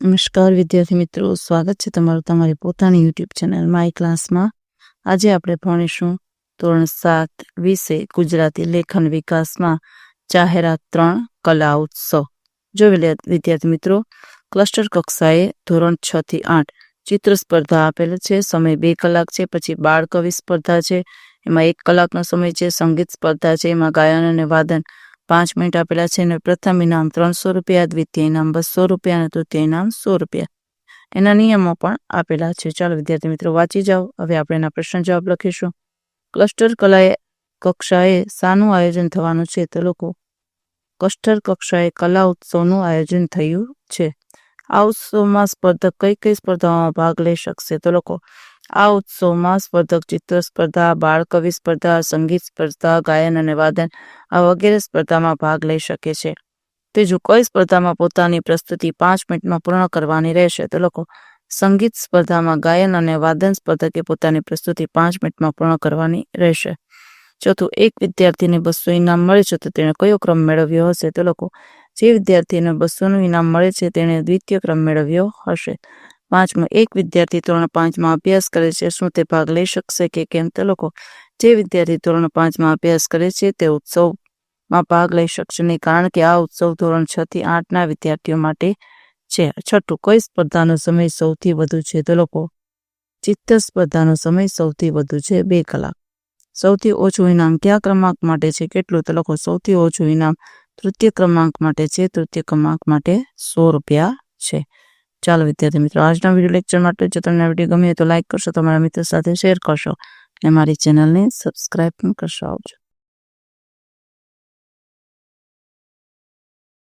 નમસ્કાર વિદ્યાર્થી મિત્રો, સ્વાગત છે તમારું તમારી પોતાની યુટ્યુબ ચેનલ માય ક્લાસમાં આજે આપણે ભણીશું ધોરણ સાત વિશે ગુજરાતી લેખન વિકાસમાં જાહેરાત ત્રણ, કલા ઉત્સવ. જો વિદ્યાર્થી મિત્રો ક્લસ્ટર કક્ષાએ ધોરણ છ થી આઠ ચિત્ર સ્પર્ધા આપેલ છે, સમય બે કલાક છે, પછી બાળ કવિ સ્પર્ધા છે, એમાં એક કલાકનો સમય છે, સંગીત સ્પર્ધા છે, એમાં ગાયન અને વાદન પાંચ મિનિટ આપેલા છે અને પ્રથમ ઇનામ ત્રણસો રૂપિયા, દ્વિતીય ઇનામ બસો રૂપિયા અને તૃતીય ઇનામ સો રૂપિયા. એના નિયમો પણ આપેલા છે. ચાલો વિદ્યાર્થી મિત્રો વાંચી જાઓ. હવે આપણે એના પ્રશ્ન જવાબ લખીશું. ક્લસ્ટર કલાએ કક્ષાએ શાનું આયોજન થવાનું છે તો લોકો ક્લસ્ટર કક્ષાએ કલા ઉત્સવનું આયોજન થયું છે. આ ઉત્સવમાં સ્પર્ધક કઈ કઈ સ્પર્ધાઓમાં ભાગ લઈ શકશે તો લોકો આ ઉત્સવમાં સ્પર્ધક ચિત્ર સ્પર્ધા બાળ સ્પર્ધા, સંગીત સ્પર્ધા, ગાયન અને વાદન આ વગેરે સ્પર્ધામાં ભાગ લઈ શકે છે. ત્રીજું કોઈ સ્પર્ધામાં પોતાની પ્રસ્તુતિ પાંચ મિનિટમાં પૂર્ણ કરવાની રહેશે, તો લોકો સંગીત સ્પર્ધામાં ગાયન અને વાદન સ્પર્ધકે પોતાની પ્રસ્તુતિ પાંચ મિનિટમાં પૂર્ણ કરવાની રહેશે. ચોથું એક વિદ્યાર્થીને બસો ઇનામ મળે છે, તો તેણે કયો ક્રમ મેળવ્યો હશે? તો લોકો જે વિદ્યાર્થીને બસોનું ઇનામ મળે છે, તેણે દ્વિતીય ક્રમ મેળવ્યો હશે. પાંચમું, એક વિદ્યાર્થી ધોરણ પાંચમાં અભ્યાસ કરે છે. શું તે ભાગ લઈ શકશે કે કેમ? તે લોકો જે વિદ્યાર્થી ધોરણ પાંચમાં અભ્યાસ કરે છે, તે ઉત્સવમાં ભાગ લઈ શકશે નહીં, કારણ કે આ ઉત્સવ ધોરણ છ થી આઠના વિદ્યાર્થીઓ માટે છે. છઠ્ઠું, કઈ સ્પર્ધાનો સમય સૌથી વધુ છે? તો લોકો ચિત્ત સ્પર્ધાનો સમય સૌથી વધુ છે, બે કલાક. સૌથી ઓછું ઇનામ કયા ક્રમાંક માટે છે? કેટલું? તો લોકો સૌથી ઓછું ઇનામ તૃતીય ક્રમાંક માટે છે. તૃતીય ક્રમાંક માટે સો રૂપિયા છે. ચાલો વિદ્યાર્થી મિત્રો, આજના વીડિયો લેક્ચર માટે જો તમને વીડિયો ગમે તો લાઇક કરશો, તમારા મિત્રો સાથે શેર કરશો અને મારી ચેનલને સબસ્ક્રાઈબ પણ કરશો આવજો.